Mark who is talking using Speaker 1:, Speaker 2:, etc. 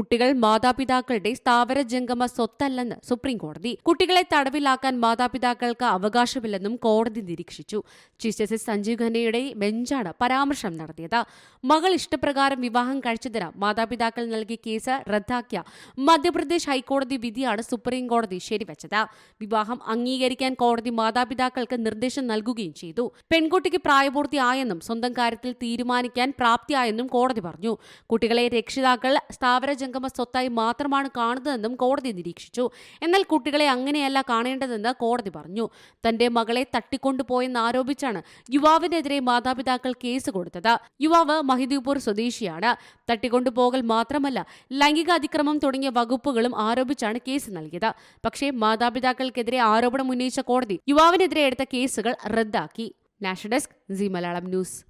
Speaker 1: കുട്ടികൾ മാതാപിതാക്കളുടെ സ്ഥാവര ജംഗമ സ്വത്തല്ലെന്ന് സുപ്രീംകോടതി. കുട്ടികളെ തടവിലാക്കാൻ മാതാപിതാക്കൾക്ക് അവകാശമില്ലെന്നും കോടതി നിരീക്ഷിച്ചു. ചീഫ് ജസ്റ്റിസ് സഞ്ജീവ് ഖന്നയുടെ ബെഞ്ചാണ് പരാമർശം നടത്തിയത്. മകൾ ഇഷ്ടപ്രകാരം വിവാഹം കഴിച്ചതിന് മാതാപിതാക്കൾ നൽകിയ കേസ് റദ്ദാക്കിയ മധ്യപ്രദേശ് ഹൈക്കോടതി വിധിയാണ് സുപ്രീം കോടതി ശരിവച്ചത്. വിവാഹം അംഗീകരിക്കാൻ കോടതി മാതാപിതാക്കൾക്ക് നിർദ്ദേശം നൽകുകയും ചെയ്തു. പെൺകുട്ടിക്ക് പ്രായപൂർത്തിയായെന്നും സ്വന്തം കാര്യത്തിൽ തീരുമാനിക്കാൻ പ്രാപ്തിയായെന്നും കോടതി പറഞ്ഞു. കുട്ടികളെ രക്ഷിതാക്കൾ സ്ഥാവര ജംഗമ സ്വത്തായി മാത്രമാണ് കാണുന്നതെന്നും കോടതി നിരീക്ഷിച്ചു. എന്നാൽ കുട്ടികളെ അങ്ങനെയല്ല കാണേണ്ടതെന്ന് കോടതി പറഞ്ഞു. തന്റെ മകളെ തട്ടിക്കൊണ്ടുപോയെന്ന് ആരോപിച്ചാണ് യുവാവിനെതിരെ മാതാപിതാക്കൾ കേസ് കൊടുത്തത്. യുവാവ് മഹിദീപൂർ സ്വദേശിയാണ്. തട്ടിക്കൊണ്ടുപോകൽ മാത്രമല്ല ലൈംഗിക അതിക്രമം തുടങ്ങിയ വകുപ്പുകളും ആരോപിച്ചാണ് കേസ് നൽകിയത്. പക്ഷേ മാതാപിതാക്കൾക്കെതിരെ ആരോപണം ഉന്നയിച്ച കോടതി യുവാവിനെതിരെ എടുത്ത കേസുകൾ റദ്ദാക്കി. National desk Zee Malayalam news.